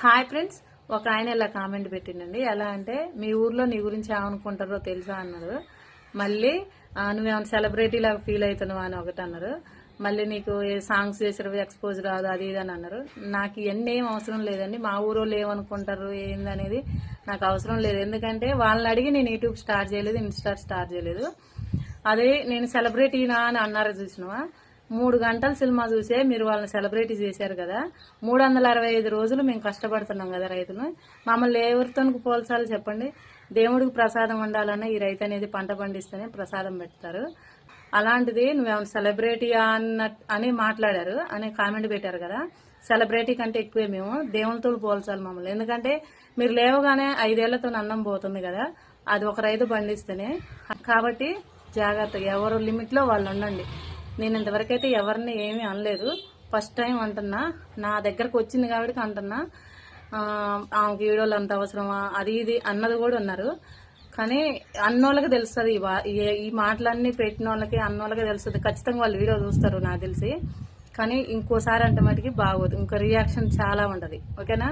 Hi friends ఒక ఆయన ఇలా కామెంట్ పెట్టిండండి. ఎలా అంటే మీ ఊర్లో నీ గురించి ఏమనుకుంటారో తెలుసా అన్నారు. మళ్ళీ నువ్వేమైనా సెలబ్రిటీ లాగా ఫీల్ అవుతున్నావా అని ఒకటి అన్నారు. మళ్ళీ నీకు ఏ సాంగ్స్ చేసారు ఎక్స్పోజ్ రాదు అది ఇది అని అన్నారు. నాకు ఇవన్నీ ఏం అవసరం లేదండి. మా ఊరోళ్ళు ఏమనుకుంటారు ఏందనేది నాకు అవసరం లేదు. ఎందుకంటే వాళ్ళని అడిగి నేను యూట్యూబ్ స్టార్ట్ చేయలేదు ఇన్స్టా స్టార్ట్ చేయలేదు. అదే నేను సెలబ్రిటీనా అని అన్నారు చూసినవా? మూడు గంటల సినిమా చూసే మీరు వాళ్ళని సెలబ్రిటీ చేశారు కదా. మూడు వందల అరవై ఐదు రోజులు మేము కష్టపడుతున్నాం కదా రైతులు. మమ్మల్ని ఎవరితో పోల్చాలి చెప్పండి. దేవుడికి ప్రసాదం ఉండాలన్న ఈ రైతు అనేది పంట పండిస్తేనే ప్రసాదం పెడతారు. అలాంటిది నువ్వేమైనా సెలబ్రిటీ అన్న అని మాట్లాడారు అని కామెంట్ పెట్టారు కదా. సెలబ్రిటీ కంటే ఎక్కువే మేము. దేవునితో పోల్చాలి మమ్మల్ని. ఎందుకంటే మీరు లేవగానే ఐదేళ్ళతో అన్నం పోతుంది కదా. అది ఒక రైతు పండిస్తేనే. కాబట్టి జాగ్రత్త ఎవరు లిమిట్లో వాళ్ళు ఉండండి. నేను ఇంతవరకైతే ఎవరిని ఏమీ అనలేదు. ఫస్ట్ టైం అంటున్నా. నా దగ్గరకు వచ్చింది కాబట్టి అంటున్నా. ఆమెకి వీడియోలు అంత అవసరమా? అది ఇది అన్నది కూడా ఉన్నారు. కానీ అన్నోళ్ళకి తెలుస్తుంది ఈ మాటలన్నీ పెట్టిన వాళ్ళకి అన్నోళ్ళకి తెలుస్తుంది. ఖచ్చితంగా వాళ్ళు వీడియో చూస్తారు నాకు తెలిసి. కానీ ఇంకోసారి అంటే మటుకి బాగోదు. ఇంకో రియాక్షన్ చాలా ఉంటుంది. ఓకేనా?